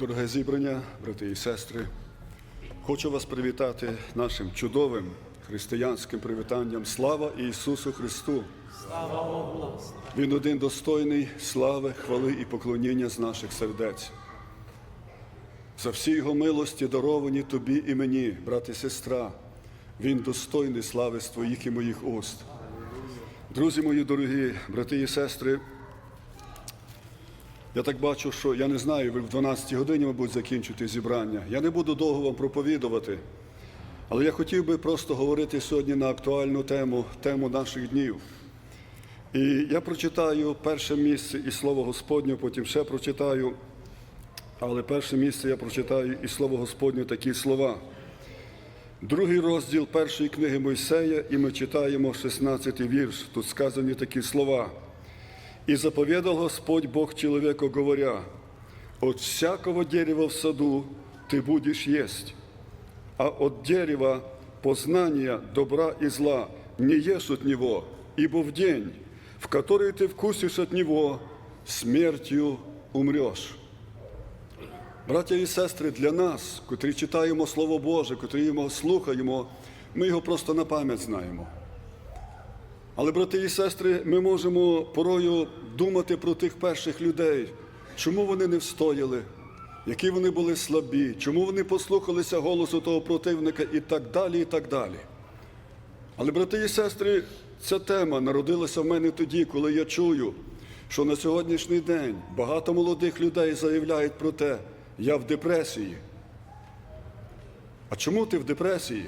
Дороге зібрання, брати і сестри, хочу вас привітати нашим чудовим християнським привітанням. Слава Ісусу Христу! Слава Богу. Він один достойний слави, хвали і поклоніння з наших сердець. За всі його милості даровані тобі і мені, брат і сестра. Він достойний слави з твоїх і моїх уст. Друзі мої дорогі, брати і сестри, я так бачу, що я не знаю, ви в 12 годині, мабуть, закінчите зібрання. Я не буду довго вам проповідувати, але я хотів би просто говорити сьогодні на актуальну тему, тему наших днів. І я прочитаю перше місце і Слово Господнє, потім ще прочитаю. Але перше місце я прочитаю і Слово Господнє такі слова. Другий розділ першої книги Мойсея, і ми читаємо 16 вірш. Тут сказані такі слова. «И заповедал Господь Бог человеку, говоря, от всякого дерева в саду ты будешь есть, а от дерева познания добра и зла не ешь от него, ибо в день, в который ты вкусишь от него, смертью умрешь. Браття і сестри, для нас, котрі читаємо Слово Боже, котрі його слухаємо, ми його просто на пам'ять знаємо. Але, брати і сестри, ми можемо порою думати про тих перших людей, чому вони не встояли, які вони були слабі, чому вони послухалися голосу того противника і так далі, і так далі. Але, брати і сестри, ця тема народилася в мене тоді, коли я чую, що на сьогоднішній день багато молодих людей заявляють про те, я в депресії. А чому ти в депресії?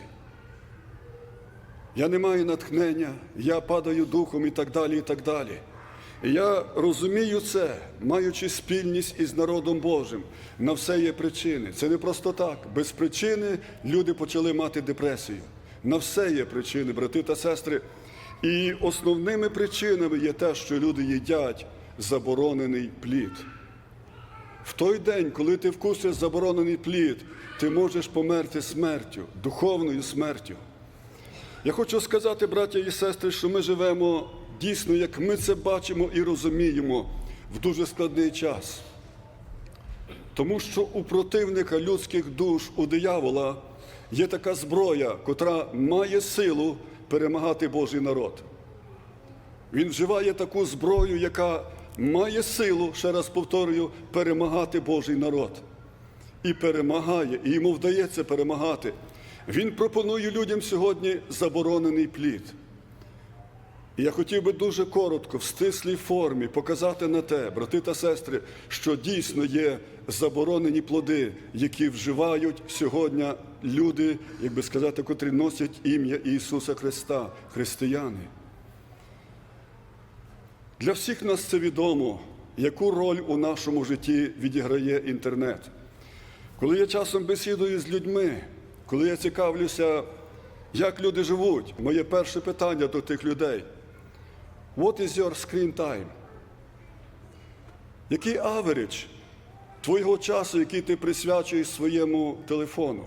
Я не маю натхнення, я падаю духом і так далі, і так далі. Я розумію це, маючи спільність із народом Божим. На все є причини. Це не просто так. Без причини люди почали мати депресію. На все є причини, брати та сестри. І основними причинами є те, що люди їдять заборонений плід. В той день, коли ти вкусиш заборонений плід, ти можеш померти смертю, духовною смертю. Я хочу сказати, браття і сестри, що ми живемо дійсно, як ми це бачимо і розуміємо, в дуже складний час. Тому що у противника людських душ, у диявола, є така зброя, котра має силу перемагати Божий народ. Він вживає таку зброю, яка має силу, ще раз повторюю, перемагати Божий народ. І перемагає, і йому вдається перемагати. Він пропонує людям сьогодні заборонений плід. І я хотів би дуже коротко, в стислій формі показати на те, брати та сестри, що дійсно є заборонені плоди, які вживають сьогодні люди, як би сказати, котрі носять ім'я Ісуса Христа, християни. Для всіх нас це відомо, яку роль у нашому житті відіграє інтернет. Коли я часом бесідую з людьми, коли я цікавлюся, як люди живуть, моє перше питання до тих людей. What is your screen time? Який аверидж твого часу, який ти присвячуєш своєму телефону?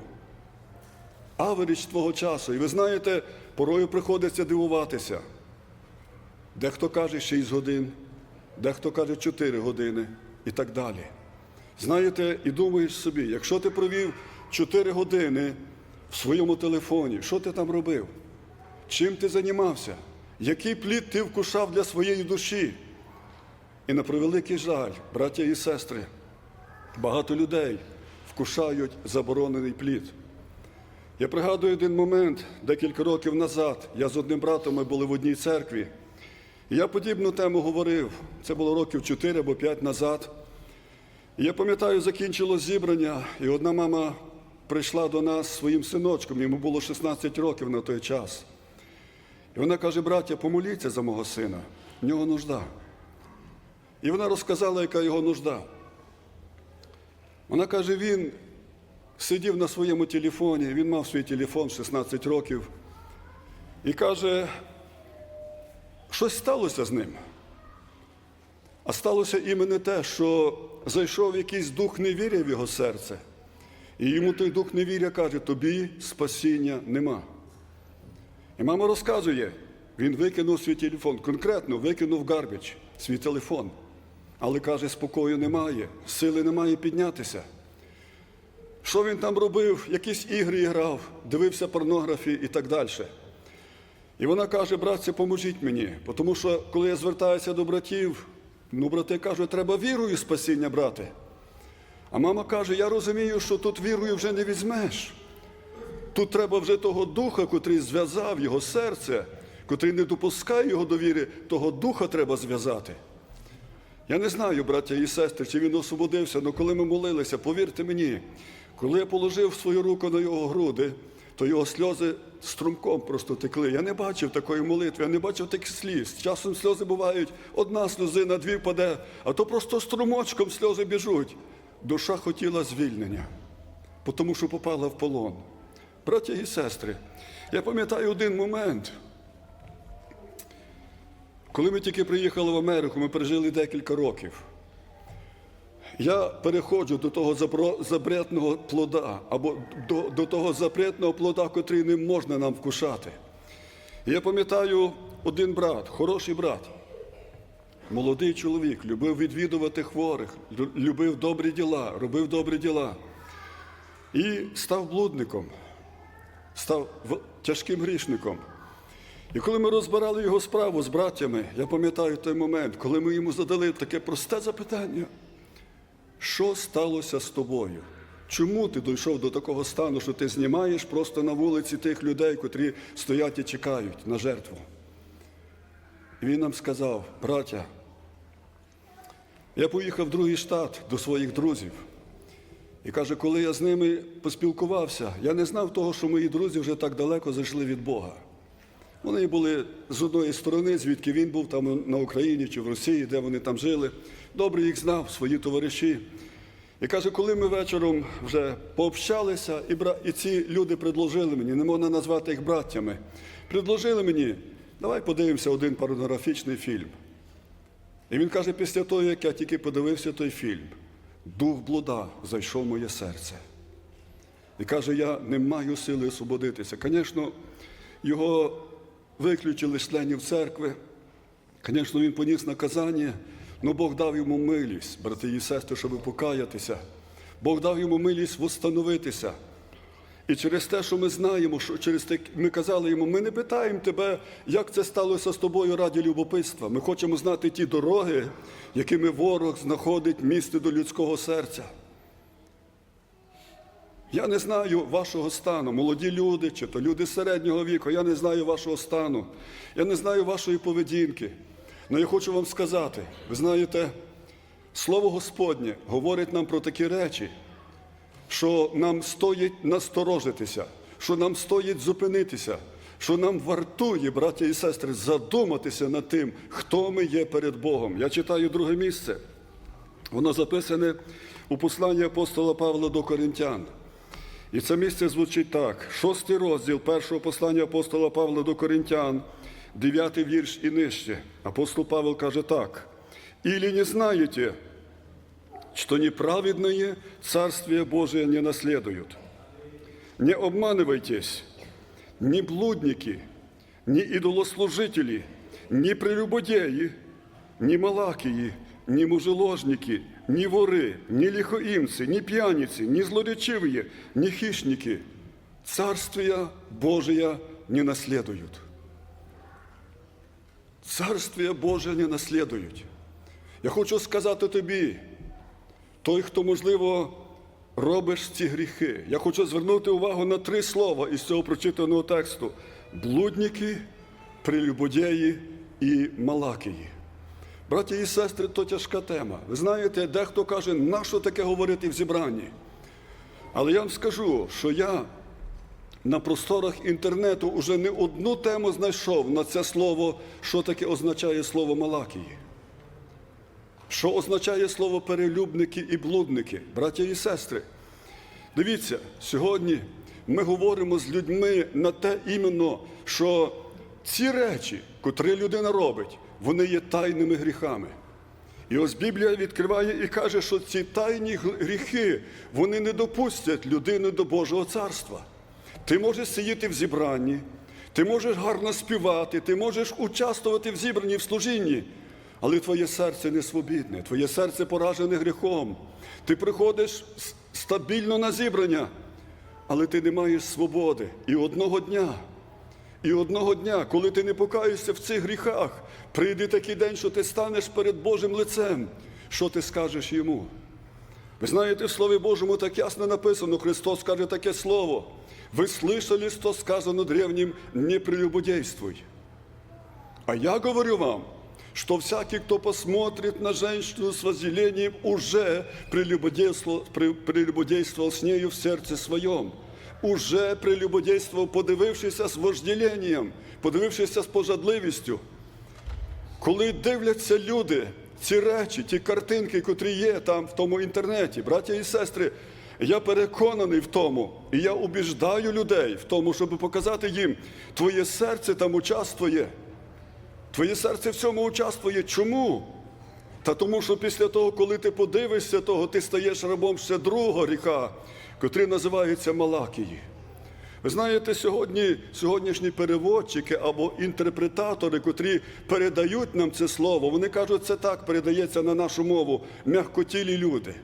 Аверидж твого часу. І ви знаєте, порою приходиться дивуватися. Дехто каже 6 годин, дехто каже 4 години і так далі. Знаєте, і думаєш собі, якщо ти провів 4 години в своєму телефоні, що ти там робив? Чим ти займався? Який плід ти вкушав для своєї душі? І на превеликий жаль, браття і сестри, багато людей вкушають заборонений плід. Я пригадую один момент, декілька років назад, я з одним братом ми були в одній церкві. І я подібну тему говорив. Це було років 4 або 5 назад. І я пам'ятаю, закінчилось зібрання, і одна мама прийшла до нас своїм синочком, йому було 16 років на той час. І вона каже, браття, помоліться за мого сина, в нього нужда. І вона розказала, яка його нужда. Вона каже, він сидів на своєму телефоні, він мав свій телефон 16 років, і каже, щось сталося з ним. А сталося іменно те, що зайшов якийсь дух невіря в його серце. І йому той дух невіря каже, тобі спасіння нема. І мама розказує, він викинув свій телефон, конкретно викинув гарбіч, свій телефон. Але каже, спокою немає, сили немає піднятися. що він там робив, якісь ігри грав, дивився порнографії і так далі. І вона каже, братці, поможіть мені, тому що коли я звертаюся до братів, ну, брати кажуть, треба вірою спасіння брати. А мама каже, я розумію, що тут вірою вже не візьмеш. Тут треба вже того духа, котрий зв'язав його серце, котрий не допускає його до віри, того духа треба зв'язати. Я не знаю, браття і сестри, чи він освободився, але коли ми молилися, повірте мені, коли я положив свою руку на його груди, то його сльози струмком просто текли. Я не бачив такої молитви, я не бачив таких сліз. Часом сльози бувають, одна сльозина, дві впаде, а то просто струмочком сльози біжуть. Душа хотіла звільнення, тому що попала в полон. Браття і сестри, я пам'ятаю один момент. Коли ми тільки приїхали в Америку, ми пережили декілька років. Я переходжу до того запретного плода, або до, до того запретного плода, котрий не можна нам вкушати. Я пам'ятаю один брат, хороший брат, молодий чоловік, любив відвідувати хворих, любив добрі діла, робив добрі діла. І став блудником, став тяжким грішником. І коли ми розбирали його справу з братями, я пам'ятаю той момент, коли ми йому задали таке просте запитання, що сталося з тобою? Чому ти дійшов до такого стану, що ти знімаєш просто на вулиці тих людей, котрі стоять і чекають на жертву? І він нам сказав, браття, я поїхав в другий штат до своїх друзів. І каже, коли я з ними поспілкувався, я не знав того, що мої друзі вже так далеко зайшли від Бога. Вони були з одної сторони, звідки він був там на Україні чи в Росії, де вони там жили. Добре їх знав, свої товариші. І каже, коли ми вечором вже пообщалися, і, бра... і ці люди предложили мені, не можна назвати їх браттями, предложили мені, давай подивимося один порнографічний фільм. І він каже, після того, як я тільки подивився той фільм, дух блуда зайшов в моє серце. І каже, я не маю сили освободитися. Звісно, його виключили з членів церкви. Звісно, він поніс наказання, але Бог дав йому милість, брати і сестри, щоб покаятися. Бог дав йому милість восстановитися. І через те, що ми знаємо, що через те ми казали йому, ми не питаємо тебе, як це сталося з тобою раді любопитства. Ми хочемо знати ті дороги, якими ворог знаходить місце до людського серця. Я не знаю вашого стану, молоді люди, чи то люди середнього віку, я не знаю вашого стану, я не знаю вашої поведінки. Але я хочу вам сказати, ви знаєте, Слово Господнє говорить нам про такі речі, що нам стоїть насторожитися, що нам стоїть зупинитися, що нам вартує, браття і сестри, задуматися над тим, хто ми є перед Богом. Я читаю друге місце. Воно записане у посланні апостола Павла до Коринтян. І це місце звучить так: шостий розділ першого послання апостола Павла до Коринтян, дев'ятий вірш і нижче. Апостол Павел каже так: «Или не знаєте, что неправедные Царствие Божие не наследуют. Не обманывайтесь, ни блудники, ни идолослужители, ни прелюбодеи, ни малакии, ни мужеложники, ни воры, ни лихоимцы, ни пьяницы, ни злоречивые, ни хищники Царствия Божия не наследуют. Царствие Боже не наслідують. Я хочу сказати тобі, той, хто, можливо, робиш ці гріхи. Я хочу звернути увагу на три слова із цього прочитаного тексту: блудники, прелюбодеї і малакії. Браті і сестри, то тяжка тема. Ви знаєте, дехто каже, нащо таке говорити в зібранні? Але я вам скажу, що я на просторах інтернету вже не одну тему знайшов на це слово, що таке означає слово Малакії. Що означає слово перелюбники і блудники, браття і сестри? Дивіться, сьогодні ми говоримо з людьми на те іменно, що ці речі, котрі людина робить, вони є тайними гріхами. І ось Біблія відкриває і каже, що ці тайні гріхи вони не допустять людину до Божого царства. Ти можеш сидіти в зібранні, ти можеш гарно співати, ти можеш участвувати в зібранні, в служінні, але твоє серце не свобідне, твоє серце поражене гріхом. Ти приходиш стабільно на зібрання, але ти не маєш свободи. І одного дня, і одного дня, коли ти не покаєшся в цих гріхах, прийде такий день, що ти станеш перед Божим лицем. Що ти скажеш йому? Ви знаєте, в Слові Божому так ясно написано, Христос каже таке слово. Ви слышали, что сказано древним, не прелюбодействуй. А я говорю вам, что всякий, кто посмотрит на женщину с возделением, уже прелюбодействовал, прелюбодействовал с нею в сердце своем. Уже прелюбодействовал, подивившися з вожделенням, подивившися з пожадливістю. Коли дивляться люди ці речі, ті картинки, котрі є там в тому інтернеті, браття і сестри, я переконаний в тому, і я убіждаю людей в тому, щоб показати їм, твоє серце там участвує. Твоє серце в цьому участвує. Чому? Та тому, що після того, коли ти подивишся того, ти стаєш рабом ще другого гріха, котрий називається Малакії. Ви знаєте, сьогодні сьогоднішні переводчики або інтерпретатори, котрі передають нам це слово, вони кажуть, це так передається на нашу мову м'якотілі люди.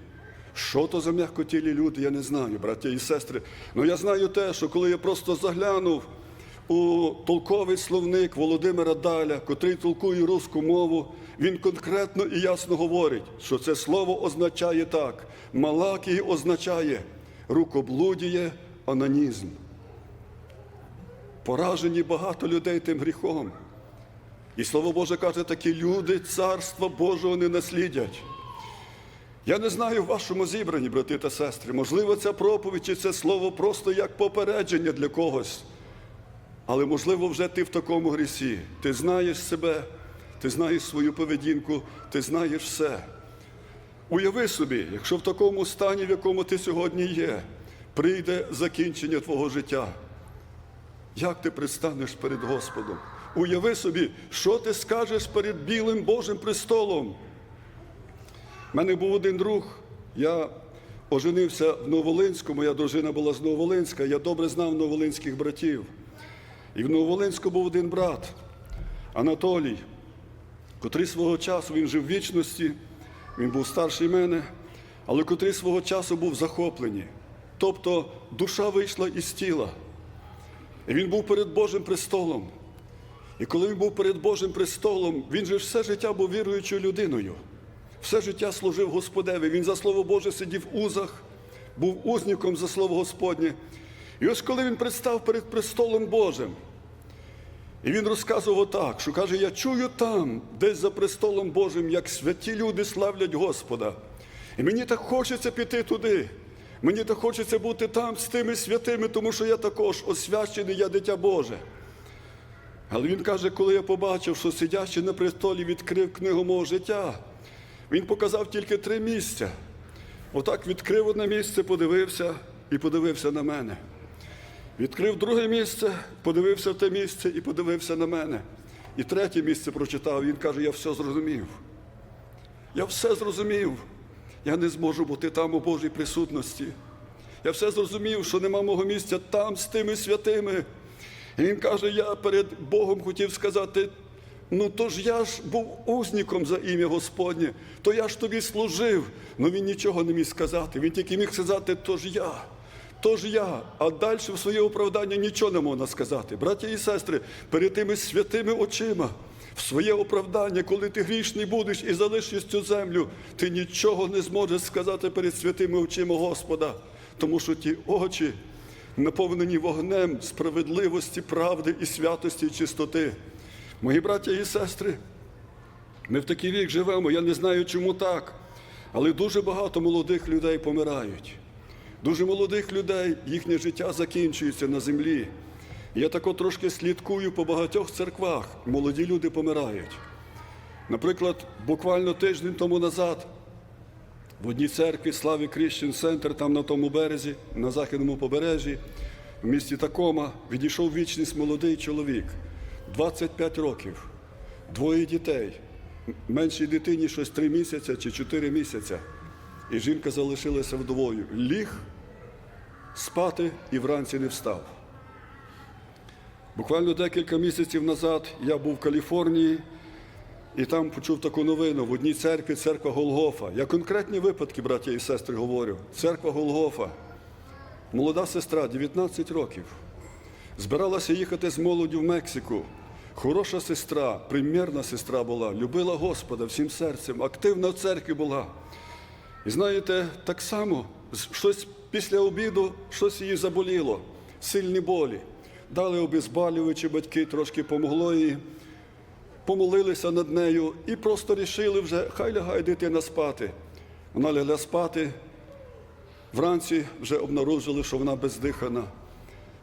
Що то за м'якотілі люди, я не знаю, браття і сестри. Ну я знаю те, що коли я просто заглянув у толковий словник Володимира Даля, котрий толкує руську мову, він конкретно і ясно говорить, що це слово означає так. Малакій означає рукоблудіє, анонізм. Поражені багато людей тим гріхом. І слово Боже каже, такі люди царства Божого не наслідять. Я не знаю в вашому зібранні, брати та сестри, можливо, ця проповідь чи це слово просто як попередження для когось. Але можливо, вже ти в такому грісі. Ти знаєш себе, ти знаєш свою поведінку, ти знаєш все. Уяви собі, якщо в такому стані, в якому ти сьогодні є, прийде закінчення твого життя. Як ти предстанеш перед Господом? Уяви собі, що ти скажеш перед білим Божим престолом. У мене був один друг, я оженився в Новолинську, моя дружина була з Новолинська, я добре знав новолинських братів. І в Новолинську був один брат, Анатолій, котрий свого часу він жив в вічності, він був старший мене, але котрий свого часу був захоплений. Тобто душа вийшла із тіла. І він був перед Божим престолом. І коли він був перед Божим престолом, він же все життя був віруючою людиною. Все життя служив Господеві. Він за Слово Боже сидів в узах, був узником за Слово Господнє. І ось коли він представ перед престолом Божим, і він розказував так, що каже, я чую там, десь за престолом Божим, як святі люди славлять Господа. І мені так хочеться піти туди. Мені так хочеться бути там з тими святими, тому що я також освячений, я дитя Боже. Але він каже, коли я побачив, що сидячи на престолі відкрив книгу мого життя, він показав тільки три місця. Отак відкрив одне місце, подивився і подивився на мене. Відкрив друге місце, подивився в те місце і подивився на мене. І третє місце прочитав. Він каже: я все зрозумів. Я все зрозумів. Я не зможу бути там у Божій присутності. Я все зрозумів, що нема мого місця там з тими святими. І він каже: я перед Богом хотів сказати. Ну то ж я ж був узніком за ім'я Господнє, то я ж тобі служив. Ну він нічого не міг сказати. Він тільки міг сказати, то ж я. Тож я, а далі в своє оправдання нічого не можна сказати. Браття і сестри, перед тими святими очима, в своє оправдання, коли ти грішний будеш і залишиш цю землю, ти нічого не зможеш сказати перед святими очима Господа, тому що ті очі наповнені вогнем справедливості, правди і святості і чистоти. Мої браття і сестри, ми в такий вік живемо, я не знаю, чому так, але дуже багато молодих людей помирають. Дуже молодих людей, їхнє життя закінчується на землі. Я тако трошки слідкую по багатьох церквах. Молоді люди помирають. Наприклад, буквально тиждень тому назад в одній церкві Славі Christian Центр, там на тому березі, на західному побережжі, в місті Такома, відійшов вічність молодий чоловік, 25 років, двоє дітей. Меншій дитині щось 3 місяці чи 4 місяці. І жінка залишилася вдовою. Ліг спати і вранці не встав. Буквально декілька місяців назад я був в Каліфорнії, і там почув таку новину в одній церкві церква Голгофа. Я конкретні випадки, браття і сестри, говорю. Церква Голгофа. Молода сестра, 19 років. Збиралася їхати з молоддю в Мексику. Хороша сестра, примірна сестра була, любила Господа всім серцем, активна в церкві була. І знаєте, так само щось після обіду щось її заболіло, сильні болі. Дали обезболювачі батьки, трошки помогло їй, помолилися над нею і просто рішили вже, хай лягає дитина спати. Вона лягла спати. Вранці вже обнаружили, що вона бездихана.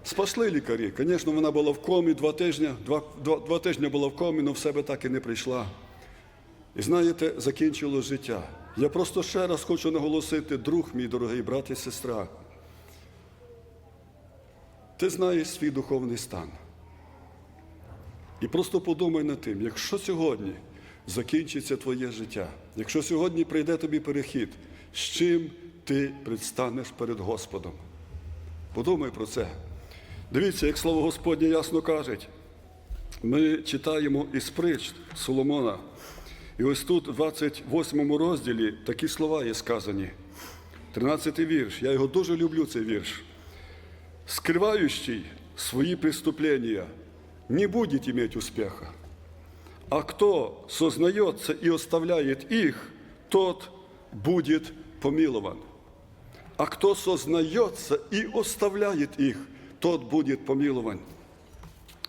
Спасли лікарі. Звісно, вона була в комі два тижні, два, два, два тижні була в комі, але в себе так і не прийшла. І знаєте, закінчило життя. Я просто ще раз хочу наголосити, друг мій дорогий брат і сестра. Ти знаєш свій духовний стан. І просто подумай над тим, якщо сьогодні закінчиться твоє життя, якщо сьогодні прийде тобі перехід, з чим ти предстанеш перед Господом? Подумай про це. Дивіться, як слово Господнє ясно каже. Ми читаємо із притч Соломона. І ось тут, в 28 розділі, такі слова є сказані. 13 вірш. Я його дуже люблю, цей вірш. Скрывающий свои преступления не будет иметь успеха. А кто сознается и оставляет их, тот будет помилован. А кто сознается и оставляет их, тот будет помилован.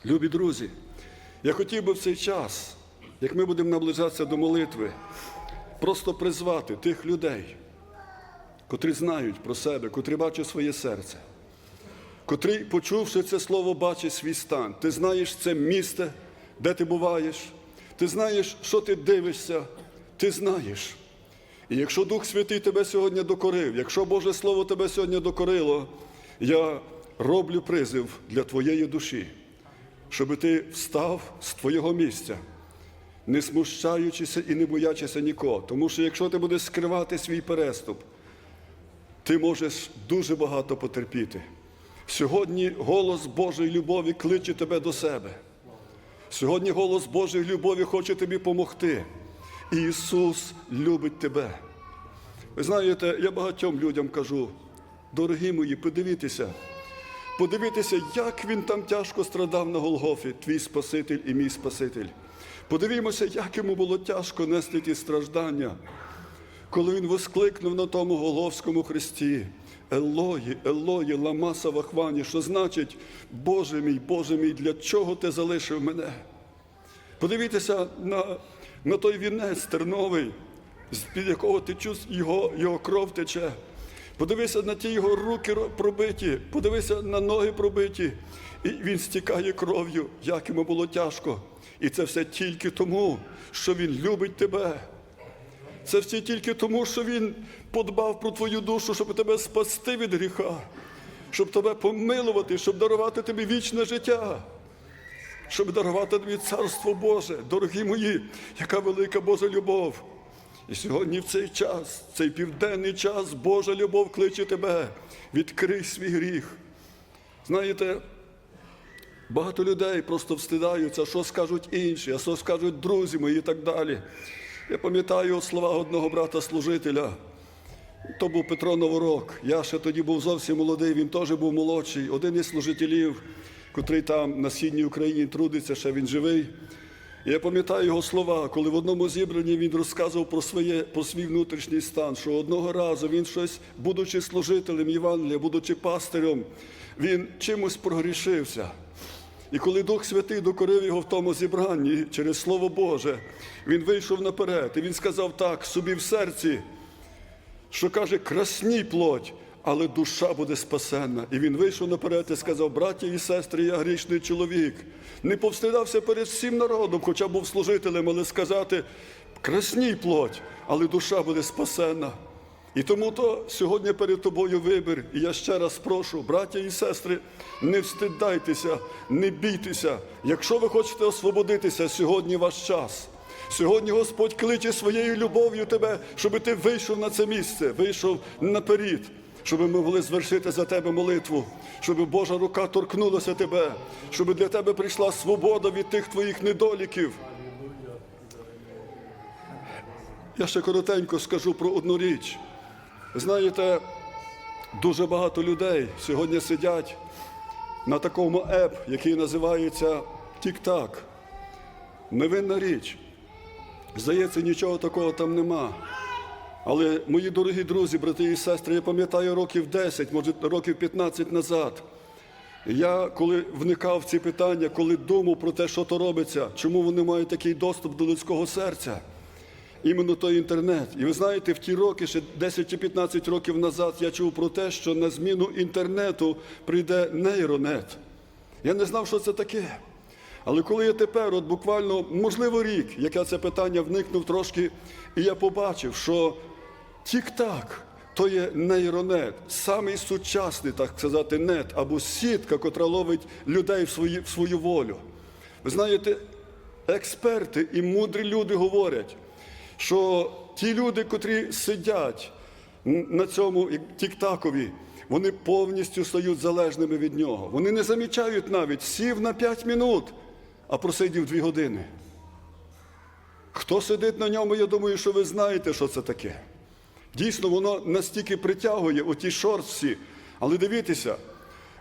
Любі друзі, я хотів би в цей час, як ми будемо наближатися до молитви, просто призвати тих людей, котрі знають про себе, котрі бачать своє серце, котрий, почувши це слово, бачить свій стан. Ти знаєш це місце, де ти буваєш, ти знаєш, що ти дивишся, ти знаєш. І якщо Дух Святий тебе сьогодні докорив, якщо Боже Слово тебе сьогодні докорило, я роблю призив для твоєї душі, щоб ти встав з твого місця, не смущаючися і не боячися нікого. Тому що якщо ти будеш скривати свій переступ, ти можеш дуже багато потерпіти. Сьогодні голос Божої любові кличе тебе до себе. Сьогодні голос Божої любові хоче тобі допомогти. Ісус любить тебе. Ви знаєте, я багатьом людям кажу, дорогі мої, подивіться, подивіться, як він там тяжко страдав на Голгофі, твій Спаситель і мій Спаситель. Подивімося, як йому було тяжко нести ті страждання, коли він воскликнув на тому Голговському хресті. Елої, Елої, ламаса вахвані, що значить, Боже мій, Боже мій, для чого ти залишив мене? Подивіться на, на той вінець терновий, з-під якого течу його, його кров тече. Подивися на ті його руки пробиті, подивися на ноги пробиті. І він стікає кров'ю, як йому було тяжко. І це все тільки тому, що він любить тебе. Це все тільки тому, що він подбав про твою душу, щоб тебе спасти від гріха, щоб тебе помилувати, щоб дарувати тобі вічне життя щоб дарувати тобі царство Боже, дорогі мої, яка велика Божа любов. І сьогодні в цей час, цей південний час, Божа любов кличе тебе, відкрий свій гріх. Знаєте, багато людей просто встидаються, що скажуть інші, а що скажуть друзі мої і так далі. Я пам'ятаю слова одного брата-служителя. То був Петро Новорок. Я ще тоді був зовсім молодий, він теж був молодший, один із служителів, котрий там на східній Україні трудиться, ще він живий. Я пам'ятаю його слова, коли в одному зібранні він розказував про, своє, про свій внутрішній стан, що одного разу він щось, будучи служителем Євангелія, будучи пастирем, він чимось прогрішився. І коли Дух Святий докорив його в тому зібранні через Слово Боже, він вийшов наперед, і він сказав так собі в серці що каже, красній плоть, але душа буде спасенна. І він вийшов наперед і сказав, браті і сестри, я грішний чоловік. Не повстидався перед всім народом, хоча був служителем, але сказати, красній плоть, але душа буде спасенна. І тому то сьогодні перед тобою вибір. І я ще раз прошу, браття і сестри, не встидайтеся, не бійтеся. Якщо ви хочете освободитися, сьогодні ваш час. Сьогодні Господь кличе своєю любов'ю тебе, щоб ти вийшов на це місце, вийшов наперед, щоб ми могли звершити за тебе молитву, щоб Божа рука торкнулася тебе, щоб для тебе прийшла свобода від тих твоїх недоліків. Я ще коротенько скажу про одну річ. Знаєте, дуже багато людей сьогодні сидять на такому еп, який називається Тік-Так. Невинна річ. Здається, нічого такого там нема. Але, мої дорогі друзі, брати і сестри, я пам'ятаю років 10, може років 15 назад. Я коли вникав в ці питання, коли думав про те, що то робиться, чому вони мають такий доступ до людського серця, іменно той інтернет. І ви знаєте, в ті роки, ще 10 чи 15 років назад, я чув про те, що на зміну інтернету прийде нейронет. Я не знав, що це таке. Але коли я тепер, от буквально, можливо, рік, як я це питання вникнув трошки, і я побачив, що тік-так то є нейронет, самий сучасний, так сказати, нет або сітка, котра ловить людей в, свої, в свою волю. Ви знаєте, експерти і мудрі люди говорять, що ті люди, котрі сидять на цьому тік-такові, вони повністю стають залежними від нього. Вони не замічають навіть сів на 5 минут, а просидів 2 години. Хто сидить на ньому, я думаю, що ви знаєте, що це таке. Дійсно, воно настільки притягує оті шорстці, але дивіться,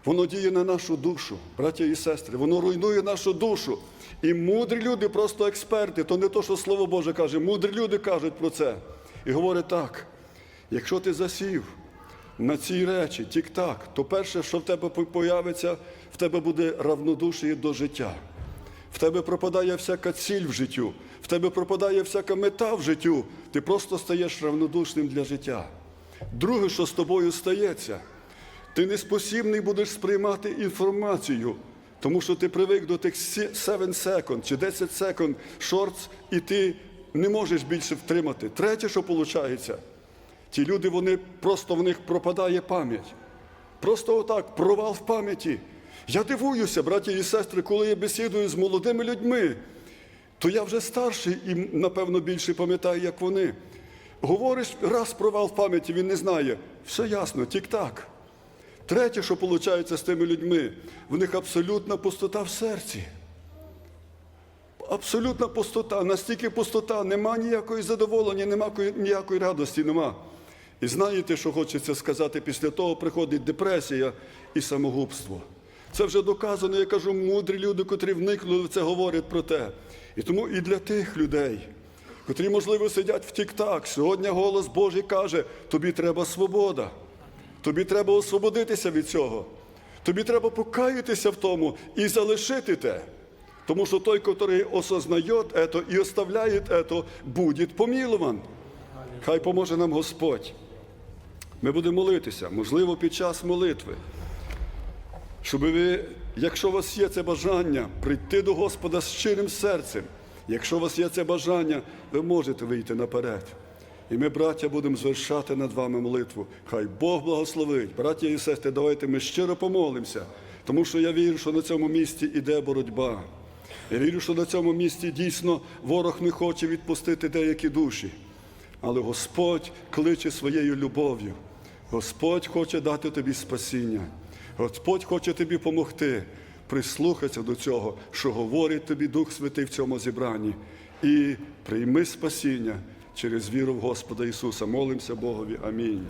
воно діє на нашу душу, браття і сестри, воно руйнує нашу душу. І мудрі люди, просто експерти, то не то, що Слово Боже каже, мудрі люди кажуть про це. І говорять так: якщо ти засів на ці речі, тік-так, то перше, що в тебе появиться, в тебе буде равнодушие до життя. В тебе пропадає всяка ціль в життю, в тебе пропадає всяка мета в життю. Ти просто стаєш равнодушним для життя. Друге, що з тобою стається, ти неспосібний будеш сприймати інформацію, тому що ти привик до тих 7 секунд чи 10 секунд шортс, і ти не можеш більше втримати. Третє, що виходить, ті люди, вони просто в них пропадає пам'ять. Просто отак, провал в пам'яті. Я дивуюся, браті і сестри, коли я бесідую з молодими людьми, то я вже старший і, напевно, більше пам'ятаю, як вони. Говориш, раз провал в пам'яті, він не знає. Все ясно, тік-так. Третє, що виходить з тими людьми, в них абсолютна пустота в серці. Абсолютна пустота, настільки пустота, нема ніякої задоволення, нема ніякої радості, нема. І знаєте, що хочеться сказати? Після того приходить депресія і самогубство. Це вже доказано, я кажу, мудрі люди, котрі вникнули в це, говорять про те. І тому і для тих людей, котрі, можливо, сидять в тік-так, сьогодні голос Божий каже, тобі треба свобода, тобі треба освободитися від цього, тобі треба покаятися в тому і залишити те. Тому що той, який осознає це і оставляє це, буде помілован. Хай поможе нам Господь. Ми будемо молитися, можливо, під час молитви. Щоб ви, якщо у вас є це бажання, прийти до Господа з щирим серцем, якщо у вас є це бажання, ви можете вийти наперед. І ми, браття, будемо звершати над вами молитву. Хай Бог благословить. Браття і сестри, давайте ми щиро помолимося, тому що я вірю, що на цьому місці іде боротьба. Я вірю, що на цьому місці дійсно ворог не хоче відпустити деякі душі. Але Господь кличе своєю любов'ю. Господь хоче дати тобі спасіння. Господь хоче тобі допомогти. Прислухайся до цього, що говорить тобі Дух Святий в цьому зібранні. І прийми спасіння через віру в Господа Ісуса. Молимося Богові. Амінь.